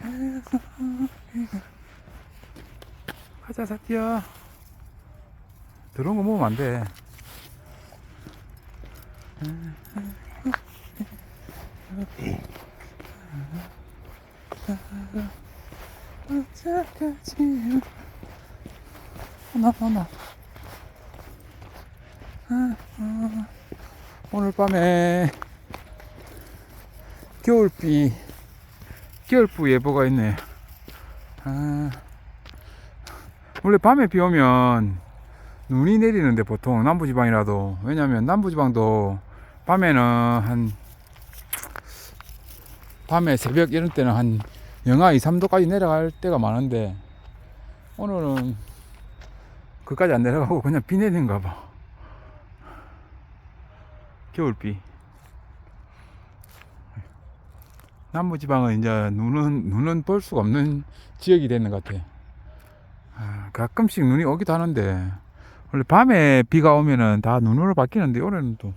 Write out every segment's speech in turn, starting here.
가자 사띠야 들어온 거 먹으면 안돼. 하나 하나. 오늘 밤에 겨울비 겨울부 예보가 있네. 아, 원래 밤에 비 오면 눈이 내리는데 보통 남부지방이라도. 왜냐면 남부지방도 밤에는 한 밤에 새벽 이런 때는 한 영하 2, 3도까지 내려갈 때가 많은데 오늘은 그까지 안 내려가고 그냥 비 내린가 봐. 겨울비 남부지방은 이제 눈은 눈은 볼 수가 없는 지역이 되는 것 같아. 아, 가끔씩 눈이 오기도 하는데 원래 밤에 비가 오면은 다 눈으로 바뀌는데 오늘은 또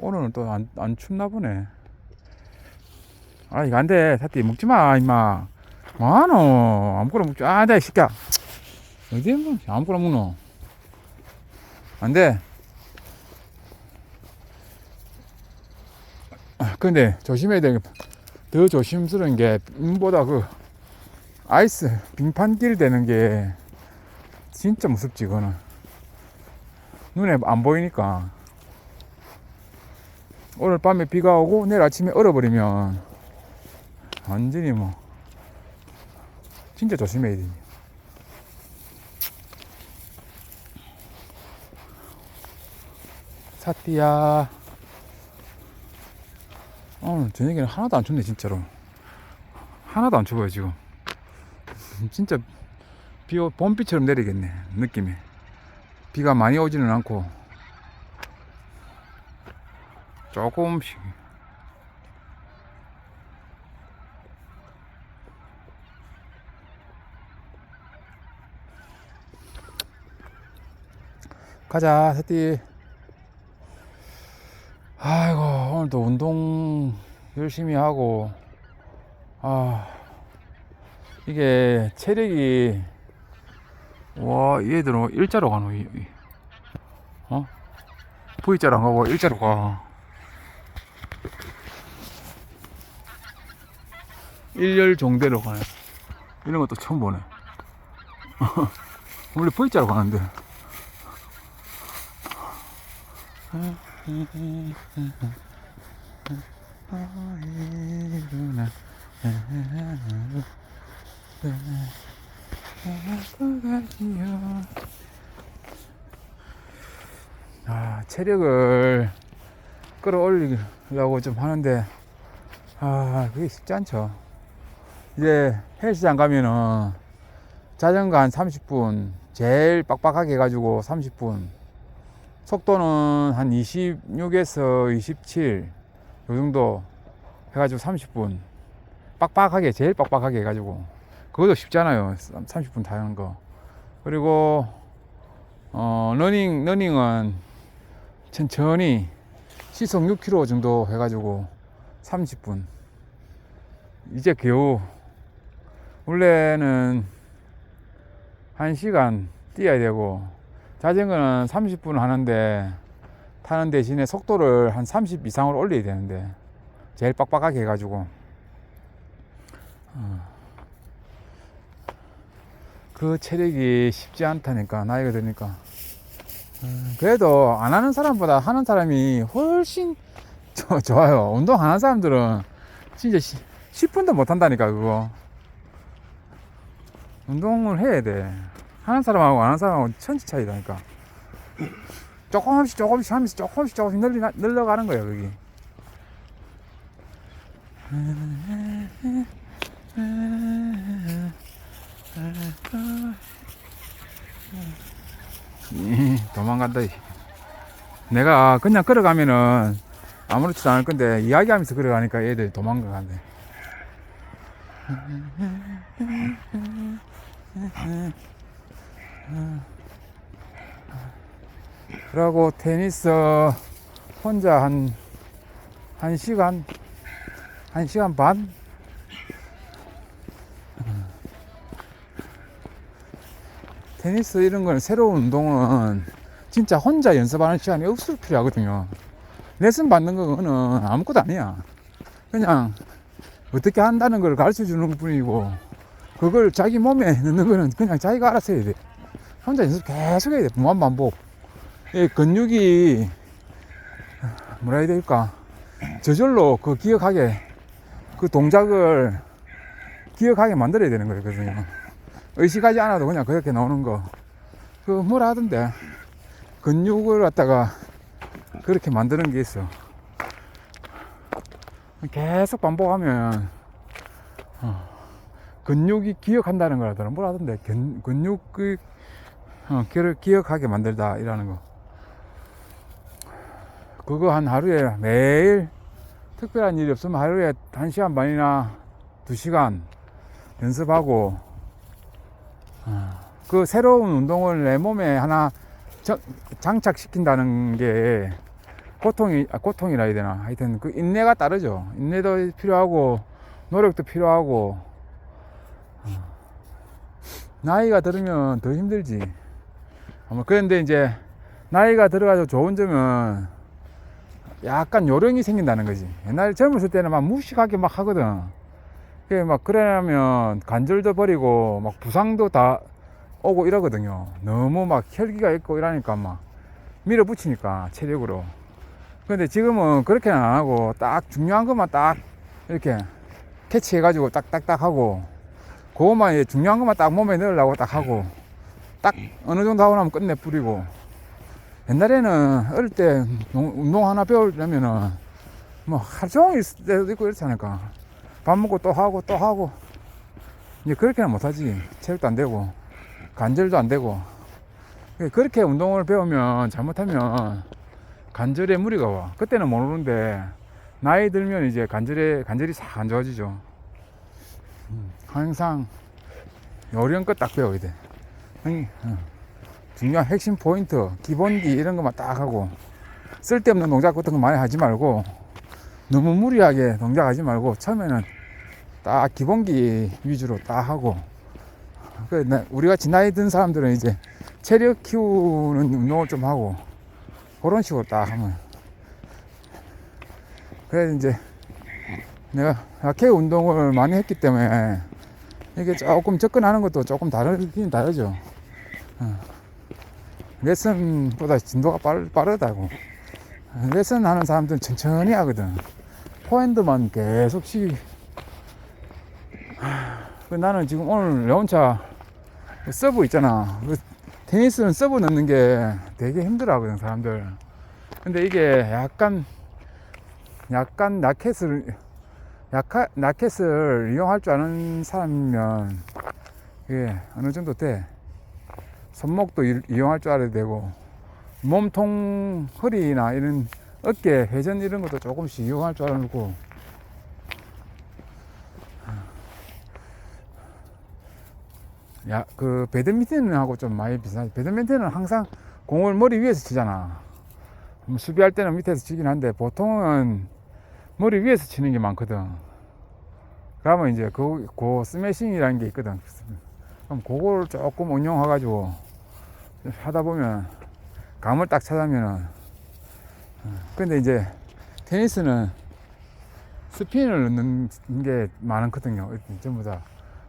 오늘은 또 안 안 춥나 보네. 아 이거 안돼 사띠 먹지 마 임마. 뭐하노 아무거나 먹지 아 안돼 시켜. 어디 뭐 아무거나 먹노. 안돼. 근데 조심해야 돼. 더 조심스러운 게 눈보다 그 아이스 빙판길 되는 게 진짜 무섭지 그거는 눈에 안 보이니까 오늘 밤에 비가 오고 내일 아침에 얼어버리면 완전히 뭐 진짜 조심해야 돼. 사띠야. 오늘 저녁에는 하나도 안 춥네 진짜로. 하나도 안 추워요 지금. 진짜 비 오- 봄비처럼 내리겠네 느낌이. 비가 많이 오지는 않고. 조금씩. 가자 새띠 아이고 오늘도 운동 열심히 하고 아 이게 체력이 와 얘들은 일자로 가노. 어? V자로 안 가고 일자로 가. 일열 종대로 가네 이런 것도 처음 보네. 원래 V자로 가는데 아, 체력을 끌어올리려고 좀 하는데, 아, 그게 쉽지 않죠. 이제 헬스장 가면은 자전거 한 30분, 제일 빡빡하게 해가지고 30분, 속도는 한 26에서 27, 요 정도 해가지고 30분. 빡빡하게, 제일 빡빡하게 해가지고. 그것도 쉽잖아요. 30분 타는 거. 그리고, 어, 러닝, 러닝은 천천히 시속 6km 정도 해가지고 30분. 이제 겨우, 원래는 1시간 뛰어야 되고, 자전거는 30분 하는데, 타는 대신에 속도를 한 30 이상으로 올려야 되는데, 제일 빡빡하게 해가지고, 어. 그 체력이 쉽지 않다니까 나이가 드니까. 음, 그래도 안 하는 사람보다 하는 사람이 훨씬 저- 좋아요. 운동 안 하는 사람들은 진짜 10분도 못 한다니까 그거. 운동을 해야 돼. 하는 사람하고 안 하는 사람하고 천지 차이다니까 조금씩 조금씩 하면서 조금씩 조금씩 늘리, 늘려가는 거예요 이, 도망간다. 이. 내가 그냥 걸어가면은 아무렇지도 않을 건데 이야기하면서 걸어가니까 애들 도망가간대. 그러고 테니스 혼자 한, 한 시간, 한 시간 반? 테니스 이런 건 새로운 운동은 진짜 혼자 연습하는 시간이 없을 필요하거든요. 레슨 받는 거는 아무것도 아니야. 그냥 어떻게 한다는 걸 가르쳐 주는 것 뿐이고, 그걸 자기 몸에 넣는 거는 그냥 자기가 알아서 해야 돼. 혼자 연습 계속 해야 돼. 무한 반복. 이 근육이, 뭐라 해야 될까. 저절로 그 기억하게, 그 동작을 기억하게 만들어야 되는 거거든요. 의식하지 않아도 그냥 그렇게 나오는 거. 그 뭐라 하던데. 근육을 갖다가 그렇게 만드는 게 있어. 계속 반복하면 어, 근육이 기억한다는 거라더라. 뭐라 하던데. 근, 근육이 어, 기억하게 만들다 이라는 거. 그거 한 하루에 매일 특별한 일이 없으면 하루에 한 시간 반이나 두 시간 연습하고 어, 그 새로운 운동을 내 몸에 하나 정- 장착시킨다는 게 고통이 아, 고통이라 해야 되나? 하여튼 그 인내가 따르죠. 인내도 필요하고 노력도 필요하고 어, 나이가 들으면 더 힘들지. 그런데 이제 나이가 들어가서 좋은 점은 약간 요령이 생긴다는 거지 옛날에 젊었을 때는 막 무식하게 막 하거든 그게 막 그러려면 관절도 버리고 막 부상도 다 오고 이러거든요. 너무 막 혈기가 있고 이러니까 막 밀어붙이니까 체력으로. 근데 지금은 그렇게는 안 하고 딱 중요한 것만 딱 이렇게 캐치해가지고 딱딱딱 하고 그것만 중요한 것만 딱 몸에 넣으려고 딱 하고 딱 어느 정도 하고 나면 끝내 뿌리고 옛날에는 어릴 때 농- 운동 하나 배우려면은 뭐 하루 종일 있을 때도 있고 이렇지 않을까. 밥 먹고 또 하고 또 하고. 이제 그렇게는 못하지. 체력도 안 되고 관절도 안 되고. 그렇게 운동을 배우면 잘못하면 관절에 무리가 와. 그때는 모르는데 나이 들면 이제 관절에 관절이 싹 안 좋아지죠. 음, 항상 요령껏 딱 배워야 돼. 아니, 어, 중요한 핵심 포인트 기본기 이런 것만 딱 하고 쓸데없는 동작 같은 거 많이 하지 말고 너무 무리하게 동작하지 말고 처음에는 딱 기본기 위주로 딱 하고 그 나- 우리 같이 나이 든 사람들은 이제 체력 키우는 운동을 좀 하고 그런 식으로 딱 하면 그래 이제 내가 약해 운동을 많이 했기 때문에 이게 조금 접근하는 것도 조금 다르긴 다르죠. 어. 레슨보다 진도가 빠르, 빠르다고. 레슨 하는 사람들은 천천히 하거든. 포핸드만 계속 시. 그 나는 지금 오늘 그 서브 있잖아. 그 테니스는 서브 넣는 게 되게 힘들어 하거든, 사람들. 근데 이게 약간, 약간 라켓을, 약하, 라켓을 이용할 줄 아는 사람이면 이게 어느 정도 돼. 손목도 이- 이용할 줄 알아야 되고, 몸통, 허리나 이런 어깨, 회전 이런 것도 조금씩 이용할 줄 알고, 야, 그 배드민턴하고 좀 많이 비슷하지. 배드민턴은 항상 공을 머리 위에서 치잖아. 뭐 수비할 때는 밑에서 치긴 한데 보통은 머리 위에서 치는 게 많거든. 그러면 이제 그, 그 스매싱이라는 게 있거든. 그럼 그걸 조금 응용해가지고 하다 보면 감을 딱 찾으면은 어, 근데 이제 테니스는 스핀을 넣는 게 많거든요. 전부 다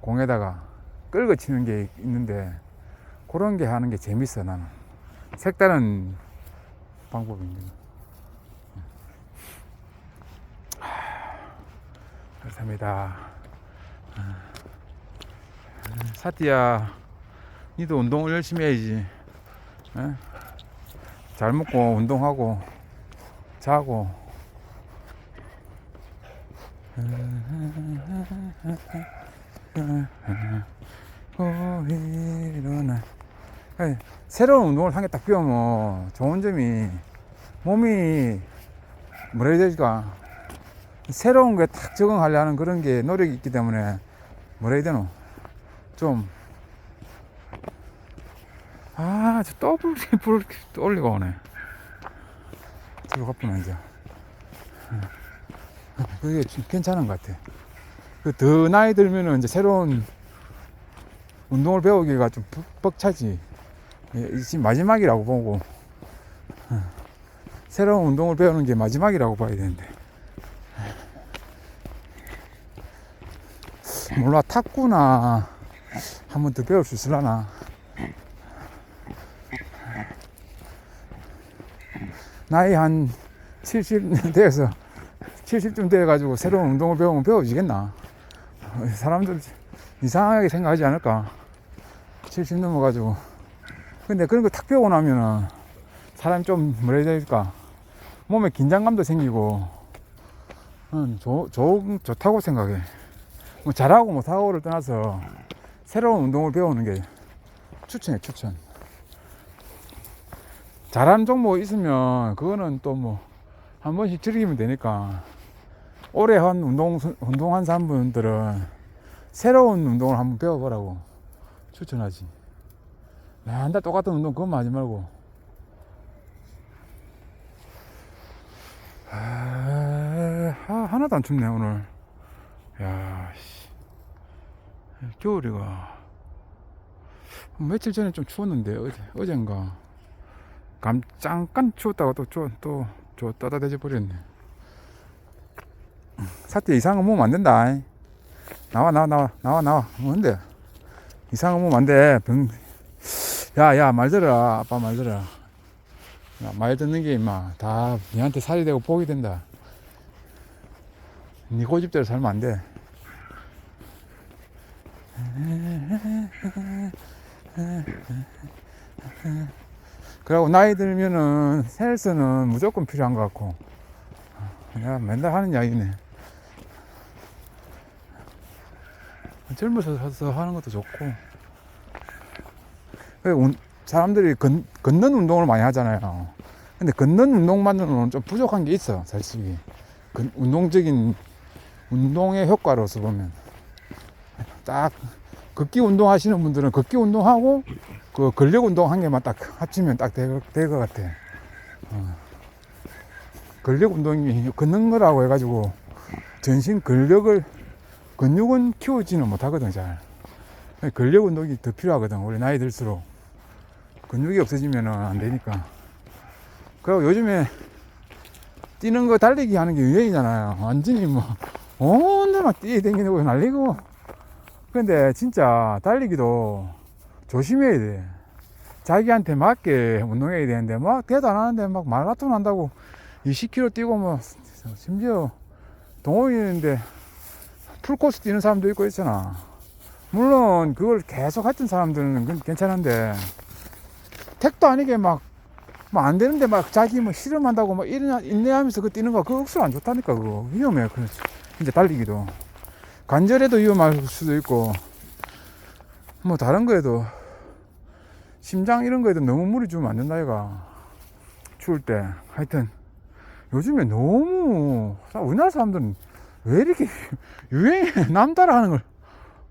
공에다가 끌고 치는 게 있는데 그런 게 하는 게 재밌어 나는. 색다른 방법입니다 하, 감사합니다. 아, 사티야 니도 운동을 열심히 해야지. 에? 잘 먹고 운동하고 자고. 새로운 운동을 한 개 딱 배우면 좋은 점이 몸이 뭐라 해야 될까? 새로운 게딱 적응하려 하는 그런 게 노력이 있기 때문에 뭐라 해야 되노 좀 아, 불, 불, 또 올리고 오네. 저거 가쁘네, 이제. 그게 좀 괜찮은 것 같아. 그더 나이 들면은 이제 새로운 운동을 배우기가 좀 벅- 벅차지. 예, 지금 마지막이라고 보고 어, 새로운 운동을 배우는 게 마지막이라고 봐야 되는데 몰라 탁구나 한 번 더 배울 수 있을라나? 나이 한 70 돼서 70쯤 돼가지고 새로운 운동을 배우면 배워지겠나? 어, 사람들 이상하게 생각하지 않을까? 70 넘어가지고. 근데 그런 거 탁 배우고 나면은 사람이 좀 뭐라 해야 될까? 몸에 긴장감도 생기고 음, 좋, 좋, 좋다고 생각해. 뭐 잘하고 못하고를 떠나서 새로운 운동을 배우는 게 추천해 추천. 잘하는 종목 있으면 그거는 또 뭐 한 번씩 즐기면 되니까. 오래 한 운동 운동한 사람분들은 새로운 운동을 한번 배워보라고 추천하지. 맨날 똑같은 운동 그것만 하지 말고. 아, 아, 하나도 안 춥네 오늘. 야 씨. 겨울이가. 며칠 전에 좀 추웠는데 어제 어젠가. 감 잠깐 추웠다가 또또 또 따뜻해져 버렸네. 사태 이상한 몸 안 된다. 나와 나와 나와 나와 나와. 뭔데? 이상한 몸 안 돼. 병 야야 말 들어라. 아빠 말 들어라. 야, 말 듣는 게 임마. 다 니한테 살이 되고 복이 된다. 니 고집대로 살면 안 돼 그리고 나이 들면은 헬스는 무조건 필요한 것 같고 내가 맨날 하는 이야기네 젊어서 하는 것도 좋고 사람들이 건, 걷는 운동을 많이 하잖아요. 근데 걷는 운동만으로는 좀 부족한 게 있어, 솔직히. 그 운동적인 운동의 효과로서 보면 딱 걷기 운동 하시는 분들은 걷기 운동하고 그 근력 운동 한 개만 딱 합치면 딱 될 것 같아. 어. 근력 운동이 걷는 거라고 해가지고 전신 근력을 근육은 키우지는 못하거든 잘. 근력 운동이 더 필요하거든. 우리 나이 들수록 근육이 없어지면 안 되니까. 그리고 요즘에 뛰는 거 달리기 하는 게 유행이잖아요. 완전히 뭐 온데만 뛰어다니고 날리고. 근데 진짜 달리기도 조심해야 돼. 자기한테 맞게 운동해야 되는데 막 대도 안 하는데 막 마라톤 한다고 20km 뛰고 뭐 심지어 동호인인데 풀코스 뛰는 사람도 있고 있잖아. 물론 그걸 계속 했던 사람들은 그건 괜찮은데 택도 아니게 막 뭐 안 되는데 막 자기 뭐 실험한다고 막 인내하면서 그 뛰는 거 그거 억수로 안 좋다니까 그거 위험해 그 진짜 달리기도 관절에도 위험할 수도 있고 뭐 다른 거에도 심장 이런 거에도 너무 무리 주면 안 된다 이가. 추울 때. 하여튼 요즘에 너무 사- 우리나라 사람들은 왜 이렇게 유행에 남따라 하는 걸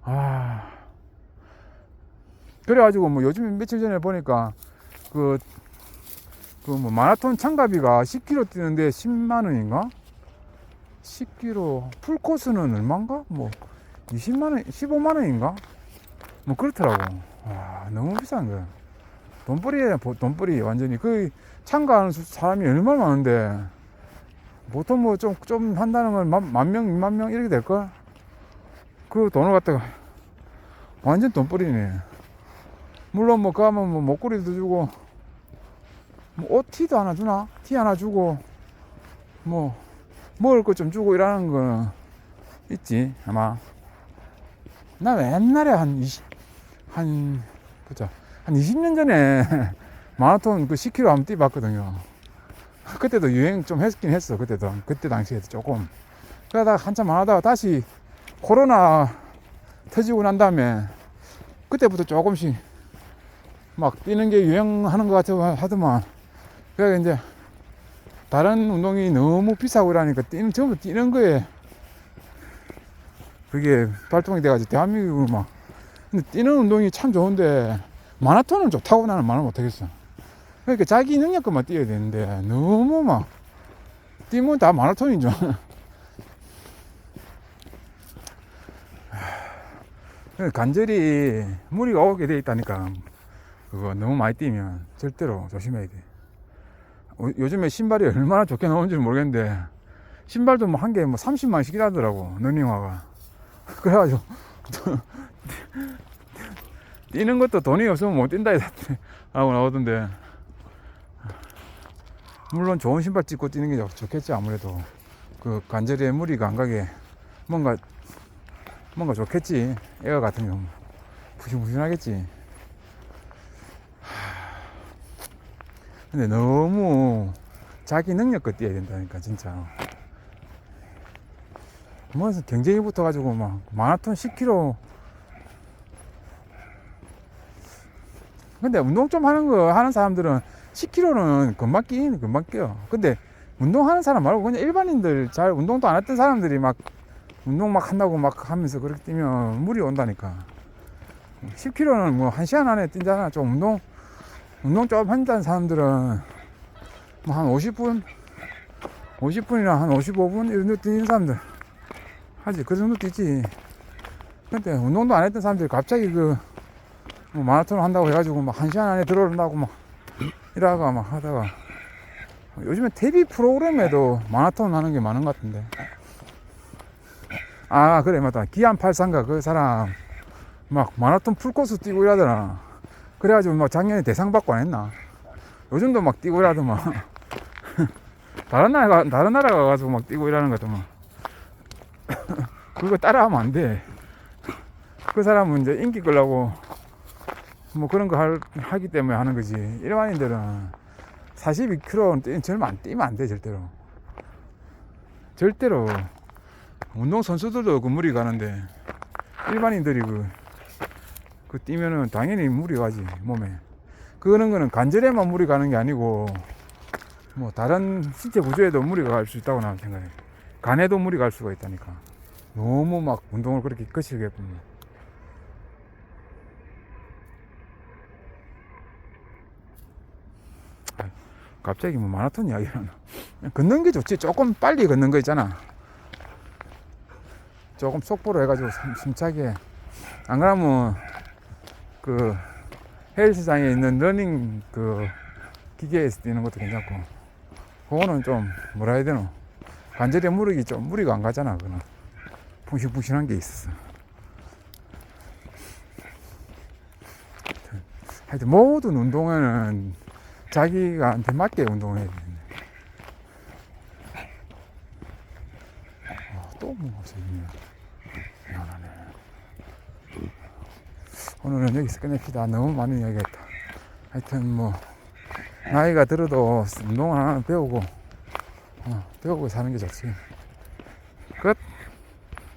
아. 그래가지고 뭐 요즘 며칠 전에 보니까 그 그 뭐 마라톤 참가비가 10km 뛰는데 10만 원인가? 10km 풀 코스는 얼마인가? 뭐 20만 원, 15만 원인가? 뭐 그렇더라고. 와 너무 비싼 거야. 돈벌이에 돈벌이 완전히 그 참가하는 수- 사람이 얼마나 많은데 보통 뭐좀좀 한다는 건 만 명, 이만 명 이렇게 될 걸. 그 돈을 갖다가 완전 돈벌이네. 물론 뭐 가면 뭐 목걸이도 주고 뭐 옷 티도 하나 주나? 티 하나 주고 뭐 먹을 것 좀 주고 이러는 거는 있지 아마. 나 옛날에 한 20, 한 보자 한 20년 전에 마라톤 그 10km 한번 뛰봤거든요. 그때도 유행 좀 했긴 했어 그때도. 그때 당시에도 조금. 그러다가 한참 안 하다가 다시 코로나 터지고 난 다음에 그때부터 조금씩 막 뛰는 게 유행하는 것 같아 하더만. 그래 이제 다른 운동이 너무 비싸고 이러니까 뛰는 전부 뛰는 거에. 그게 발동이 돼가지고 대한민국을 막. 근데 뛰는 운동이 참 좋은데 마라톤은 좋다고 나는 말을 못하겠어. 그러니까 자기 능력껏만 뛰어야 되는데 너무 막. 뛰면 다 마라톤이죠. 관절이 무리가 오게 돼 있다니까. 그거 너무 많이 뛰면 절대로 조심해야 돼. 어, 요즘에 신발이 얼마나 좋게 나오는지 모르겠는데 신발도 뭐 한 개뭐 30만원씩 하더라고 러닝화가. 그래가지고 뛰는 것도 돈이 없으면 못 뛴다 하고 나오던데. 물론 좋은 신발 찍고 뛰는 게 좋- 좋겠지 아무래도. 그 관절에 무리가 안 가게 뭔가 뭔가 좋겠지. 애가 같은 경우 푸신푸신하겠지 근데 너무 자기 능력껏 뛰어야 된다니까 진짜. 뭐 경쟁이 붙어가지고 막 마라톤 10km 근데 운동 좀 하는 거 하는 사람들은 10km는 금방 끼는 금방 끼어 근데 운동하는 사람 말고 그냥 일반인들 잘 운동도 안 했던 사람들이 막 운동 막 한다고 막 하면서 그렇게 뛰면 물이 온다니까. 10km는 뭐 1시간 안에 뛴잖아 좀 운동 운동 좀 한다는 사람들은 뭐 한 50분 50분이나 한 55분 이런 데 뛰는 사람들. 하지. 그 정도 뛰지. 근데 운동도 안 했던 사람들이 갑자기 그 뭐 마라톤 한다고 해가지고 막 한 시간 안에 들어온다고 막 이러다가 막 하다가 요즘에 TV 프로그램에도 마라톤 하는 게 많은 것 같은데. 아 그래 맞다. 기안 83가 그 사람 막 마라톤 풀코스 뛰고 이러더라 그래가지고 막 작년에 대상 받고 안 했나? 요즘도 막 뛰고 이러더만 다른 나라 가 다른 나라 가가지고 막 뛰고 이러는 거더만 그거 따라하면 안 돼 그 사람은 이제 인기 끌라고 뭐 그런 거 할, 하기 때문에 하는 거지. 일반인들은 42km 뛰면 절대 안 뛰면 안 돼 절대로. 절대로 운동 선수들도 그 무리 가는데 일반인들이 그, 그 뛰면은 당연히 무리 가지 몸에. 그거는 거는 관절에만 무리 가는 게 아니고 뭐 다른 신체 구조에도 무리가 갈수 있다고 나는 생각해 간에도 무리 갈 수가 있다니까. 너무 막 운동을 그렇게 거칠게 보면 갑자기 뭐 마라톤 이야기를 하나 걷는 게 좋지. 조금 빨리 걷는 거 있잖아. 조금 속보로 해가지고 숨- 숨차게. 안 그러면 그 헬스장에 있는 러닝 그 기계에서 뛰는 것도 괜찮고 그거는 좀 뭐라 해야 되노? 관절에 무리기 좀 무리가 안 가잖아 그거는. 푹신푹신한 게 있었어 하여튼 모든 운동에는 자기가한테 맞게 운동을 해야 되는데 아, 또 뭐가 있네 미안하네 오늘은 여기서 끝냅시다. 너무 많은 이야기 했다. 하여튼 뭐 나이가 들어도 운동을 하나 배우고 어, 배우고 사는 게 좋지. 끝